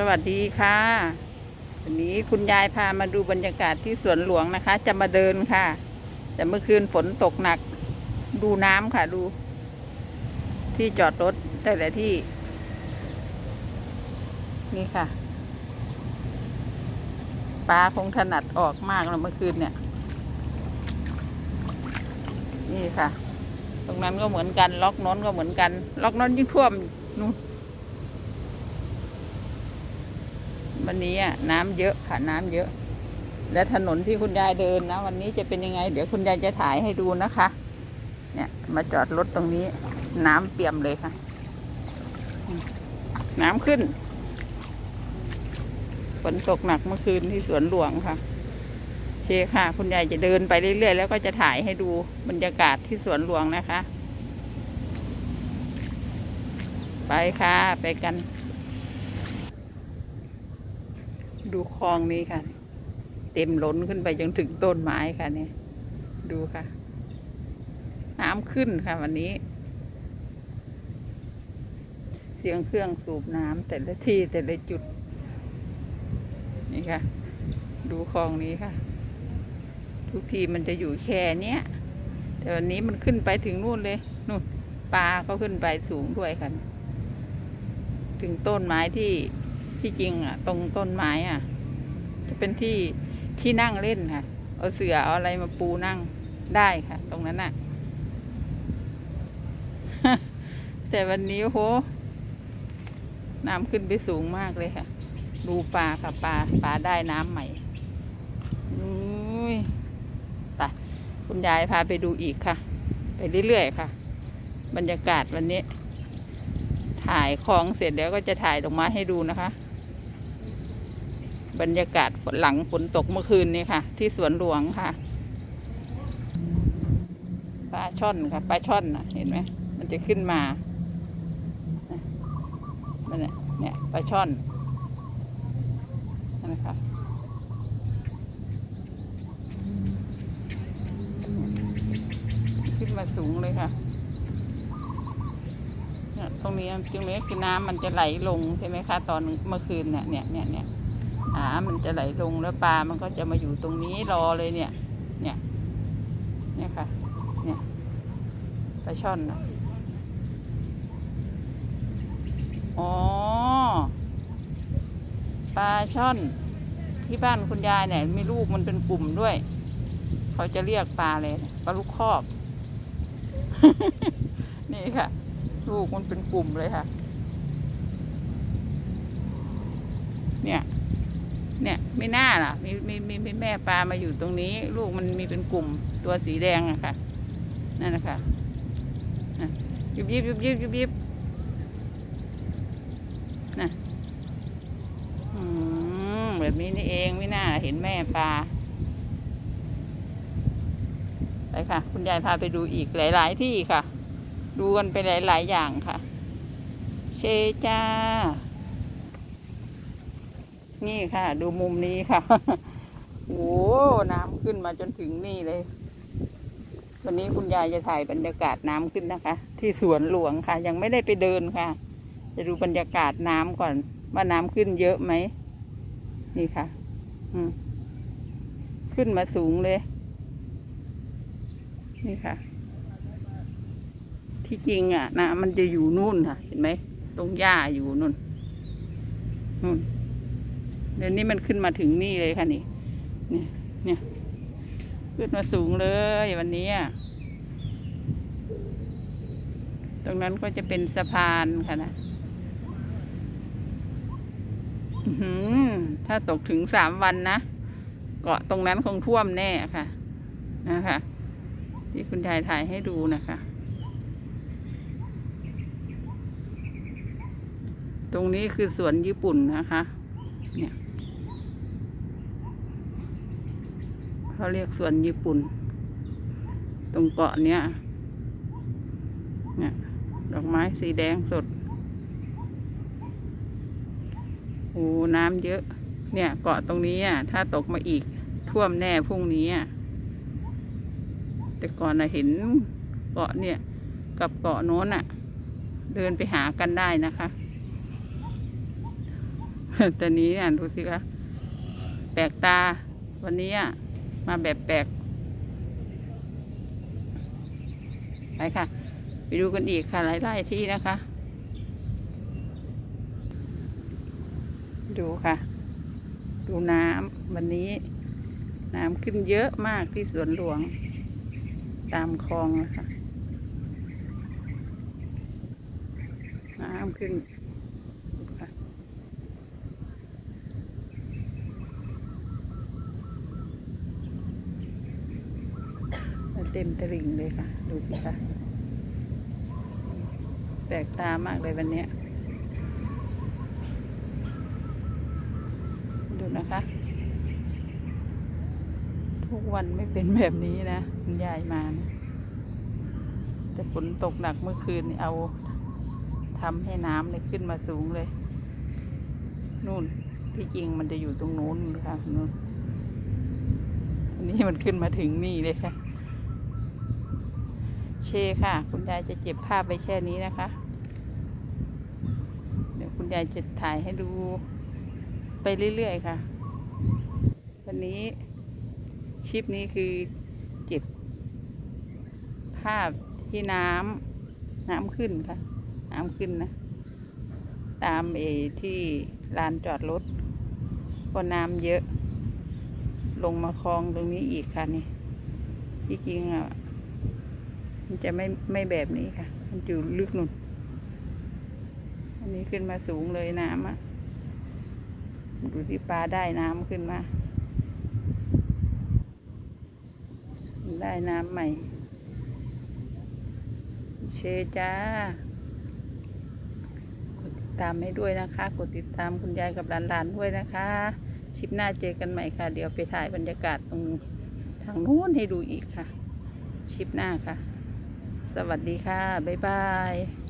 สวัสดีค่ะวันนี้คุณยายพามาดูบรรยากาศที่สวนหลวงนะคะ จะมาเดินค่ะ แต่เมื่อคืนฝนตกหนัก ดูน้ำค่ะดู ที่จอดรถแต่ละที่ นี่ค่ะปลาคงถนัดออกมากแล้วเมื่อคืนเนี่ย นี่ค่ะ ตรงนั้นก็เหมือนกัน ล็อกน้นก็เหมือนกัน ล็อกน้นยิ่งท่วมนู่น วันนี้อะน้ำเยอะค่ะน้ำเยอะ และถนนที่คุณยายเดินนะ วันนี้จะเป็นยังไง เดี๋ยวคุณยายจะถ่ายให้ดูนะคะ เนี่ยมาจอดรถตรงนี้ น้ำเปี่ยมเลยค่ะ น้ำขึ้นฝนตกหนักเมื่อคืนที่สวนหลวงค่ะโอเคค่ะ คุณยายจะเดินไปเรื่อยๆ แล้วก็จะถ่ายให้ดูบรรยากาศที่สวนหลวงนะคะ ไปค่ะ ไปกัน ดูคลองนี้ค่ะ เต็มล้นขึ้นไปจนถึงต้นไม้ค่ะเนี่ย ดูค่ะ น้ำขึ้นค่ะวันนี้ เสียงเครื่องสูบน้ำแต่ละที่แต่ละจุด นี่ค่ะ ดูคลองนี้ค่ะ ทุกทีมันจะอยู่แค่เนี้ยแต่วันนี้มันขึ้นไปถึงนู่นเลยนู่นปลาก็ขึ้นไปสูงด้วยค่ะ ถึงต้นไม้ที่ ที่จริงอะ ตรงต้นไม้อะ จะเป็นที่ที่นั่งเล่นค่ะ เอาเสือเอาอะไรมาปูนั่งได้ค่ะ ตรงนั้นน่ะ แต่วันนี้โหน้ำขึ้นไปสูงมากเลยค่ะ ดูปลาค่ะปลาปลาได้น้ำใหม่อุ้ยไปคุณยายพาไปดูอีกค่ะ ไปเรื่อยๆค่ะ บรรยากาศวันนี้ ถ่ายคลองเสร็จแล้วก็จะถ่ายลงมาให้ดูนะคะ บรรยากาศหลังฝนตกเมื่อคืนนี้ค่ะ ที่สวนหลวงค่ะปลาช่อนค่ะปลาช่อนนะเห็นไหมมันจะขึ้นมานั่นเนี่ยปลาช่อนนั่นนะคะขึ้นมาสูงเลยค่ะตรงนี้ตรงนี้คือน้ำมันจะไหลลงใช่ไหมคะ ตอนเมื่อคืนเนี่ยเนี่ยเนี่ยเนี่ย น้ำมันจะไหลลงแล้วปลามันก็จะมาอยู่ตรงนี้รอเลยเนี่ย เนี่ย เนี่ยค่ะ เนี่ยปลาช่อนนะอ๋อปลาช่อนที่บ้านคุณยายเนี่ยมีลูกมันเป็นกลุ่มด้วย เขาจะเรียกปลาเลยปลาลูกคอกนี่ค่ะ ลูกมันเป็นกลุ่มเลยค่ะ เนี่ย เนี่ยไม่น่าล่ะ มีมีมีแม่ปลามาอยู่ตรงนี้ ลูกมันมีเป็นกลุ่มตัวสีแดงอะค่ะ นั่นนะคะยิบยิบยิบยิบยิบยิบนะอืมแบบนี้นี่เองไม่น่าเห็นแม่ปลาไปค่ะ คุณยายพาไปดูอีกหลาย ๆ ที่ค่ะ ดูกันไปหลาย ๆ อย่างค่ะ เชจ้า นี่ค่ะ ดูมุมนี้ค่ะโอ้น้ำขึ้นมาจนถึงนี่เลย วันนี้คุณยายจะถ่ายบรรยากาศน้ำขึ้นนะคะ ที่สวนหลวงค่ะ ยังไม่ได้ไปเดินค่ะ จะดูบรรยากาศน้ำก่อน ว่าน้ำขึ้นเยอะไหม นี่ค่ะ อืมขึ้นมาสูงเลย นี่ค่ะ ที่จริงอะนะมันจะอยู่นู่นค่ะ เห็นไหมตรงหญ้าอยู่นู่นนู่น เดี๋ยวนี้มันขึ้นมาถึงนี่เลยค่ะนี่เนี่ยเนี่ยขึ้นมาสูงเลยวันนี้อะตรงนั้นก็จะเป็นสะพานค่ะนะถ้าตกถึงสามวันนะ เกาะตรงนั้นคงท่วมแน่ค่ะ นะคะ ที่คุณยายถ่ายให้ดูนะคะ ตรงนี้คือสวนญี่ปุ่นนะคะ เนี่ย เขาเรียกสวนญี่ปุ่น ตรงเกาะเนี้ยเนี่ยดอกไม้สีแดงสดโอ้น้ำเยอะ เนี่ยเกาะตรงนี้อะถ้าตกมาอีกท่วมแน่พรุ่งนี้อะแต่ก่อนนะเห็นเกาะเนี่ย กับเกาะโน้นอะ เดินไปหากันได้นะคะแต่นี้อะดูสิคะแปลกตาวันนี้อะ มาแบบแปลกไปค่ะ ไปดูกันอีกค่ะ หลายๆที่นะคะ ดูค่ะ ดูน้ำวันนี้ น้ำขึ้นเยอะมากที่สวนหลวง ตามคลองนะคะ น้ำขึ้นดูค่ะ เต็มตลิ่งเลยค่ะ ดูสิคะแปลกตามากเลยวันนี้ ดูนะคะ ทุกวันไม่เป็นแบบนี้นะคุณยายมานะแต่ฝนตกหนักเมื่อคืนนี่เอาทำให้น้ำเลยขึ้นมาสูงเลย นู่นที่จริงมันจะอยู่ตรงนู้นนะคะนู่นอันนี้มันขึ้นมาถึงนี่เลยค่ะ ค่ะ คุณยายจะเจ็บภาพไปแค่นี้นะคะ เดี๋ยวคุณยายจะถ่ายให้ดูไปเรื่อยๆค่ะ วันนี้คลิปนี้คือเก็บภาพที่น้ำน้ำขึ้นค่ะ น้ำขึ้นนะ ตามเอที่ลานจอดรถก็น้ำเยอะ ลงมาคลองตรงนี้อีกค่ะนี่ที่จริงอะ มันจะไม่ไม่แบบนี้ค่ะ มันอยู่ลึกนู่น อันนี้ขึ้นมาสูงเลยน้ำอะดูที่ปลาได้น้ำขึ้นมา ได้น้ำใหม่ เชจ้า กดติดตามให้ด้วยนะคะ กดติดตามคุณยายกับหลานๆด้วยนะคะชิปหน้าเจอกันใหม่ค่ะ เดี๋ยวไปถ่ายบรรยากาศตรงทางนู้นให้ดูอีกค่ะ ชิปหน้าค่ะ สวัสดีค่ะ บ๊ายบาย